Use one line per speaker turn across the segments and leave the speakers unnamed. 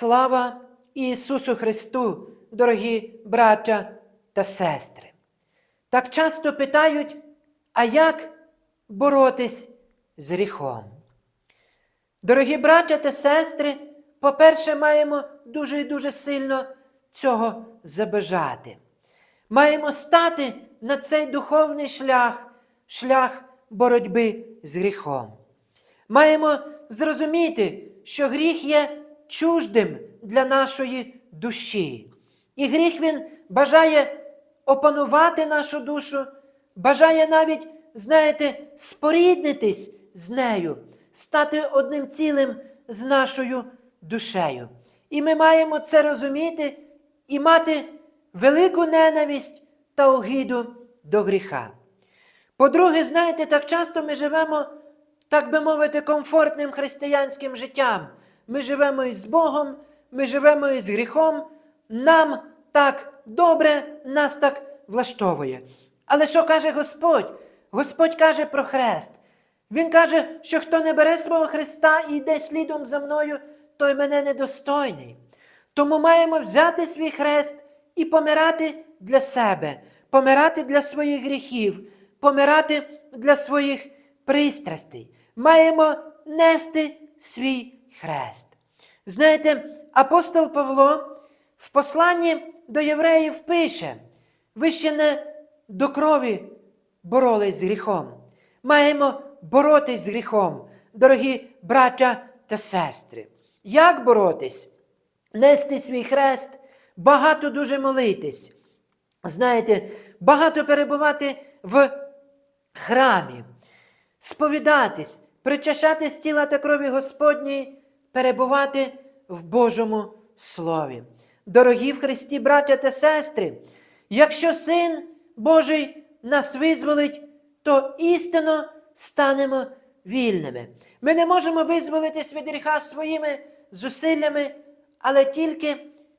Слава Ісусу Христу, дорогі браття та сестри! Так часто питають, а як боротись з гріхом? Дорогі браття та сестри, по-перше, маємо дуже і дуже сильно цього забажати. Маємо стати на цей духовний шлях, шлях боротьби з гріхом. Маємо зрозуміти, що гріх є чуждим для нашої душі. І гріх він бажає опанувати нашу душу, бажає навіть, знаєте, споріднитись з нею, стати одним цілим з нашою душею. І ми маємо це розуміти і мати велику ненависть та огиду до гріха. По-друге, знаєте, так часто ми живемо, так би мовити, комфортним християнським життям. Ми живемо із Богом, ми живемо із гріхом, нам так добре, нас так влаштовує. Але що каже Господь? Господь каже про хрест. Він каже, що хто не бере свого Христа і йде слідом за мною, той мене недостойний. Тому маємо взяти свій хрест і помирати для себе, помирати для своїх гріхів, помирати для своїх пристрастей. Маємо нести свій хрест. Знаєте, апостол Павло в посланні до євреїв пише: ви ще не до крові боролись з гріхом. Маємо боротись з гріхом, дорогі браття та сестри. Як боротись? Нести свій хрест, багато дуже молитись. Знаєте, багато перебувати в храмі, сповідатись, причащатись тіла та крові Господньої, перебувати в Божому Слові. Дорогі в Христі, браття та сестри, якщо Син Божий нас визволить, то істинно станемо вільними. Ми не можемо визволитись від гріха своїми зусиллями, але тільки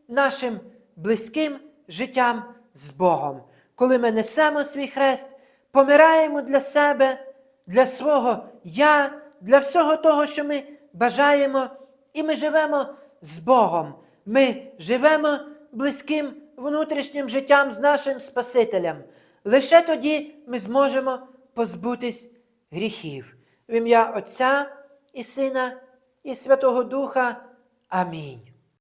нашим близьким життям з Богом. Коли ми несемо свій хрест, помираємо для себе, для свого я, для всього того, що ми бажаємо, і ми живемо з Богом. Ми живемо близьким внутрішнім життям з нашим Спасителем. Лише тоді ми зможемо позбутись гріхів. В ім'я Отця і Сина, і Святого Духа. Амінь.